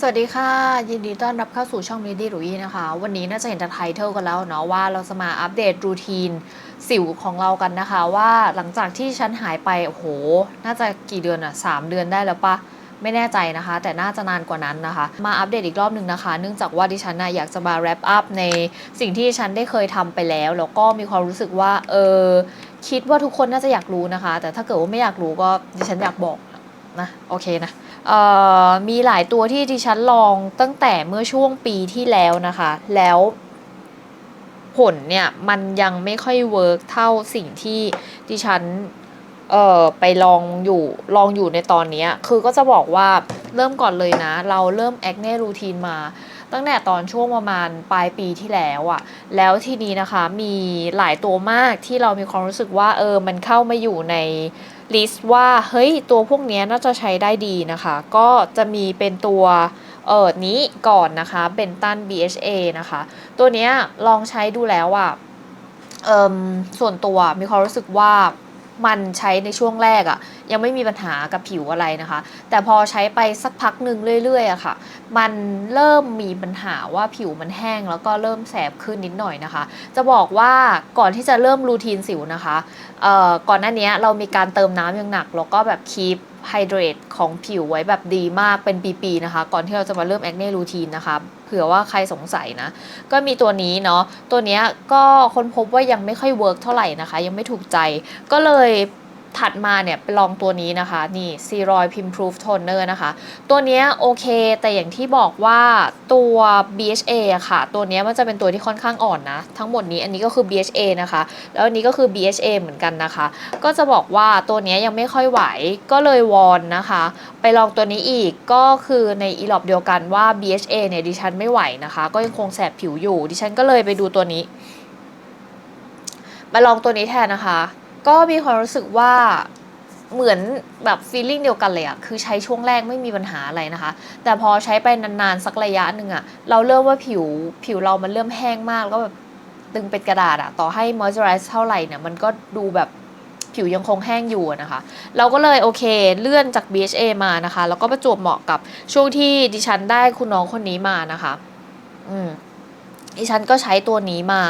สวัสดีค่ะ ยินดีต้อนรับเข้าสู่ช่องมิดี้รุยนะคะ วันนี้น่าจะเห็นจากไทเทลกันแล้วเนาะว่าเราจะมาอัปเดตรูทีนสิวของเรากันนะคะ ว่าหลังจากที่ฉันหายไปโอ้โห น่าจะกี่เดือนอะสามเดือนได้แล้วปะไม่แน่ใจนะคะ แต่น่าจะนานกว่านั้นนะคะ มาอัปเดตอีกรอบหนึ่งนะคะ เนื่องจากว่าดิฉันนะอยากจะมา wrap up ในสิ่งที่ฉันได้เคยทำไปแล้ว แล้วก็มีความรู้สึกว่าเออคิดว่าทุกคนน่าจะอยากรู้นะคะ แต่ถ้าเกิดว่าไม่อยากรู้ก็ดิฉันอยากบอกนะโอเคนะ มีหลายตัวที่ดิฉันลองตั้งแต่เมื่อช่วงปีที่แล้วนะคะ แล้วผลเนี่ยมันยังไม่ค่อยเวิร์กเท่าสิ่งที่ดิฉันเอ่อไปลองอยู่ลองอยู่ในตอนนี้คือก็จะบอกว่าเริ่มก่อนเลยนะ เราเริ่มแอคเน่รูทีนมา ตั้งแต่ตอนช่วงประมาณปลายปีที่แล้วอะแล้วทีนี้นะคะมีหลายตัวมากที่เรามีความรู้สึกว่าเออมันเข้ามาอยู่ใน ลิสต์ว่าเฮ้ยตัวพวกนี้น่าจะใช้ได้ดีนะคะ ก็จะมีเป็นตัวเออนี้ก่อนนะคะเบนตัน BHA นะคะ ตัวเนี้ยลองใช้ดูแล้วอะเอะส่วนตัวมีความรู้สึกว่า มันใช้ในช่วงแรกอะยังไม่มีปัญหากับผิวอะไรนะคะ แต่พอใช้ไปสักพักหนึ่งเรื่อยๆอะค่ะ มันเริ่มมีปัญหาว่าผิวมันแห้งแล้วก็เริ่มแสบขึ้นนิดหน่อยนะคะ จะบอกว่าก่อนที่จะเริ่มรูทีนสิวนะคะเอ่อก่อนหน้านี้เรามีการเติมน้ำอย่างหนัก แล้วก็แบบคีปไฮเดรตของผิวไว้แบบดีมากเป็นปีๆนะคะ ก่อนที่เราจะมาเริ่มแอคเน่รูทีนนะคะ เผื่อว่าใครสงสัยนะ ก็มีตัวนี้เนาะตัวนี้ก็ค้นพบว่ายังไม่ค่อยเวิร์กเท่าไหร่นะคะ ยังไม่ถูกใจก็เลย ถัดมาเนี่ยไปลองตัวนี้นะคะ นี่ซีรอยพิมพ์พรูฟโทนเนอร์นะคะ ตัวเนี้ยโอเค แต่อย่างที่บอกว่าตัว BHA อะค่ะ ตัวเนี้ยมันจะเป็นตัวที่ค่อนข้างอ่อนนะ ทั้งหมดนี้อันนี้ก็คือ BHA นะคะ แล้วอันนี้ก็คือ BHA เหมือนกันนะคะ ก็จะบอกว่าตัวเนี้ยยังไม่ค่อยไหวก็เลยวอนนะคะ ไปลองตัวนี้อีกก็คือในอีหลอบเดียวกันว่า BHA เนี่ยดิฉันไม่ไหวนะคะ ก็ยังคงแสบผิวอยู่ ดิฉันก็เลยไปดูตัวนี้ มาลองตัวนี้แทนนะคะ ก็มีความรู้สึกว่าเหมือนแบบฟีลลิ่งเดียวกันเลยอะคือใช้ช่วงแรกไม่มีปัญหาอะไรนะคะ แต่พอใช้ไปนานๆสักระยะหนึ่งอะเราเริ่มว่าผิวผิวเรามันเริ่มแห้งมาก แล้วก็แบบตึงเป็นกระดาษอะต่อให้มอยส์เจอไรส์เท่าไหร่เนี่ยมันก็ดูแบบผิวยังคงแห้งอยู่นะคะ เราก็เลยโอเคเลื่อนจาก BHA มานะคะ แล้วก็ประจวบเหมาะกับช่วงที่ดิฉันได้คุณน้องคนนี้มานะคะ อืม ดิฉันก็ใช้ตัวนี้มา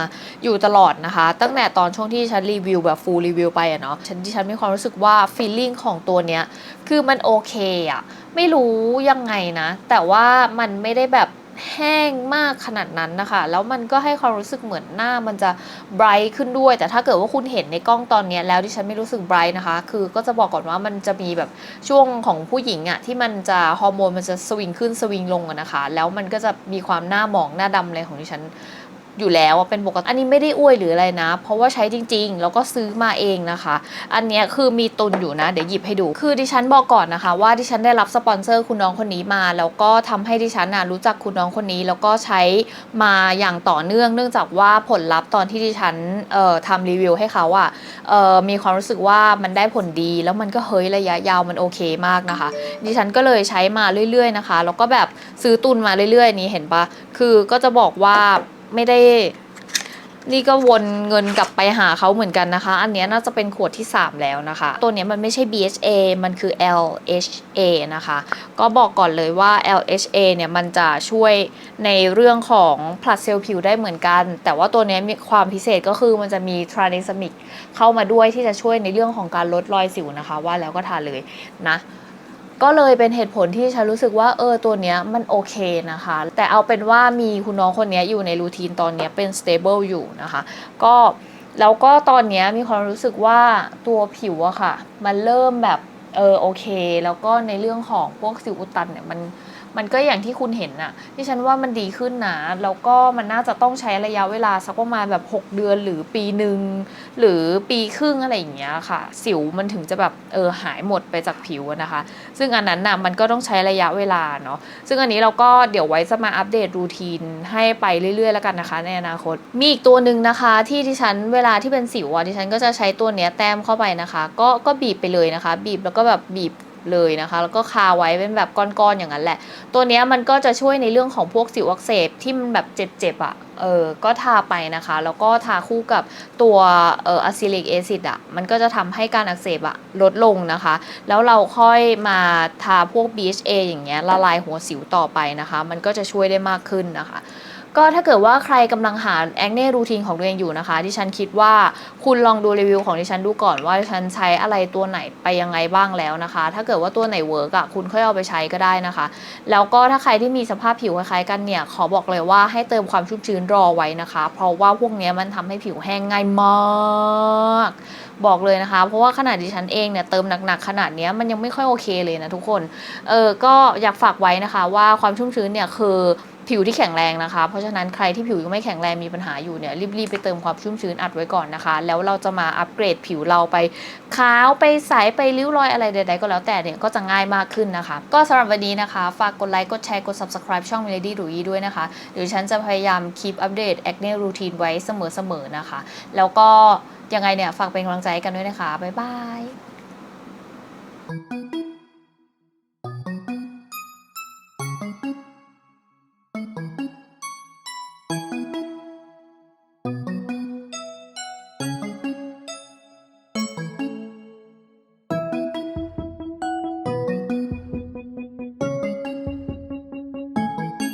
อยู่ตลอดนะคะ ตั้งแต่ตอนช่วงที่ฉันรีวิวแบบฟูลรีวิวไปอะเนาะฉันดิฉันมีความรู้สึกว่าฟีลลิ่งของตัวเนี้ยคือมันโอเคอะไม่รู้ยังไงนะ แต่ว่ามันไม่ได้แบบ แห้งมากขนาดนั้นนะคะ แล้วมันก็ให้ความรู้สึกเหมือนหน้ามันจะไบรท์ขึ้นด้วย แต่ถ้าเกิดว่าคุณเห็นในกล้องตอนนี้แล้วที่ฉันไม่รู้สึกไบรท์นะคะ คือก็จะบอกก่อนว่ามันจะมีแบบช่วงของผู้หญิงอะที่มันจะฮอร์โมนมันจะสวิงขึ้นสวิงลงนะคะ แล้วมันก็จะมีความหน้าหมองหน้าดำอะไรของดิฉัน อยู่แล้วเป็นปกติอันนี้ไม่ได้อวยหรืออะไรนะ เพราะว่าใช้จริง ๆ แล้วก็ซื้อมาเองนะคะ อันนี้คือมีตุนอยู่นะ เดี๋ยวหยิบให้ดู คือดิฉันบอกก่อนนะคะ ว่าดิฉันได้รับสปอนเซอร์คุณน้องคนนี้มา แล้วก็ทำให้ดิฉันน่ะรู้จักคุณน้องคนนี้ แล้วก็ใช้มาอย่างต่อเนื่อง เนื่องจากว่าผลลัพธ์ตอนที่ดิฉันเอ่อทำรีวิวให้เขาอะเอ่อมีความรู้สึกว่ามันได้ผลดี แล้วมันก็เฮ้ยระยะยาวมันโอเคมากนะคะ ดิฉันก็เลยใช้มาเรื่อย ๆนะคะ แล้วก็แบบซื้อตุนมาเรื่อยๆ นี้เห็นปะคือก็จะบอกว่า ไม่ได้ นี่ก็วนเงินกลับไปหาเขาเหมือนกันนะคะ อันนี้น่าจะเป็นขวดที่ 3 แล้วนะคะ ตัวนี้มันไม่ใช่ BHA มันคือ LHA นะคะ ก็บอกก่อนเลยว่า LHA เนี่ยมันจะช่วยในเรื่องของผลัดเซลล์ผิวได้เหมือนกัน แต่ว่าตัวนี้มีความพิเศษก็คือมันจะมีทราเนซมิกเข้ามาด้วยที่จะช่วยในเรื่องของการลดรอยสิวนะคะ ว่าแล้วก็ทาเลยนะ ก็เลยเป็นเหตุผลที่ฉันรู้สึกว่าเออตัวเนี้ยมันโอเคนะคะ แต่เอาเป็นว่ามีคุณน้องคนนี้อยู่ในรูทีนตอนเนี้ยเป็น stable อยู่นะคะ ก็แล้วก็ตอนนี้มีความรู้สึกว่าตัวผิวอะค่ะ มันเริ่มแบบ เออโอเค แล้วก็ในเรื่องของพวกสิวอุดตันเนี่ยมันมันก็อย่างที่คุณเห็นน่ะที่ฉันว่ามันดีขึ้นนะแล้วก็มันน่าจะต้องใช้ระยะเวลาสักประมาณแบบ 6 เดือนหรือปีหนึ่งหรือปีครึ่งอะไรอย่างเงี้ยค่ะ สิวมันถึงจะแบบเออหายหมดไปจากผิวนะคะ ซึ่งอันนั้นน่ะมันก็ต้องใช้ระยะเวลาเนาะซึ่งอันนี้เราก็เดี๋ยวไว้จะมาอัปเดตรูทีนให้ไปเรื่อยๆแล้วกันนะคะ ในอนาคต มีอีกตัวหนึ่งนะคะที่ดิฉันเวลาที่เป็นสิวอะดิฉันก็จะใช้ตัวเนี้ยแต้มเข้าไปนะคะ ก็ก็บีบไปเลยนะคะ บีบแล้วก็แบบบีบเลยนะคะ แล้วก็คาไว้เป็นแบบก้อนๆอย่างนั้นแหละ ตัวนี้มันก็จะช่วยในเรื่องของพวกสิวอักเสบที่มันแบบเจ็บๆอะ่ะเออก็ทาไปนะคะ แล้วก็ทาคู่กับตัวเอออะซิลิกแอซิดอะมันก็จะทำให้การอักเสบอะลดลงนะคะ แล้วเราค่อยมาทาพวก BHA อย่างเงี้ยละลายหัวสิวต่อไปนะคะ มันก็จะช่วยได้มากขึ้นนะคะ ก็ถ้าเกิดว่าใครกำลังหาแอคเน่รูทีนของตัวเองอยู่นะคะที่ฉันคิดว่าคุณลองดูรีวิวของดิฉันดูก่อนว่าดิฉันใช้อะไรตัวไหนไปยังไงบ้างแล้วนะคะ ถ้าเกิดว่าตัวไหนเวิร์กอะคุณค่อยเอาไปใช้ก็ได้นะคะ แล้วก็ถ้าใครที่มีสภาพผิวคล้ายๆกันเนี่ย ขอบอกเลยว่าให้เติมความชุ่มชื้นรอไว้นะคะ เพราะว่าพวกเนี้ยมันทำให้ผิวแห้งง่ายมาก บอกเลยนะคะ เพราะว่าขนาดดิฉันเองเนี่ยเติมหนักๆขนาดนี้มันยังไม่ค่อยโอเคเลยนะทุกคน เออก็อยากฝากไว้นะคะว่าความชุ่มชื้นเนี่ยคือ ผิวที่แข็งแรงนะคะ เพราะฉะนั้นใครที่ผิวยังไม่แข็งแรงมีปัญหาอยู่เนี่ยรีบๆไปเติมความชุ่มชื้นอัดไว้ก่อนนะคะ แล้วเราจะมาอัปเกรดผิวเราไปขาวไปใสไปริ้วรอยอะไรใดๆก็แล้วแต่เนี่ยก็จะง่ายมากขึ้นนะคะ ก็สำหรับวันนี้นะคะ ฝากกดไลค์กดแชร์กด subscribe ช่อง Melody ดูอีด้วยนะคะเดี๋ยวฉันจะพยายามคลิปอัปเดต acne routine ไว้เสมอๆนะคะ แล้วก็ยังไงเนี่ยฝากเป็นกำลังใจกันด้วยนะคะบ๊ายบาย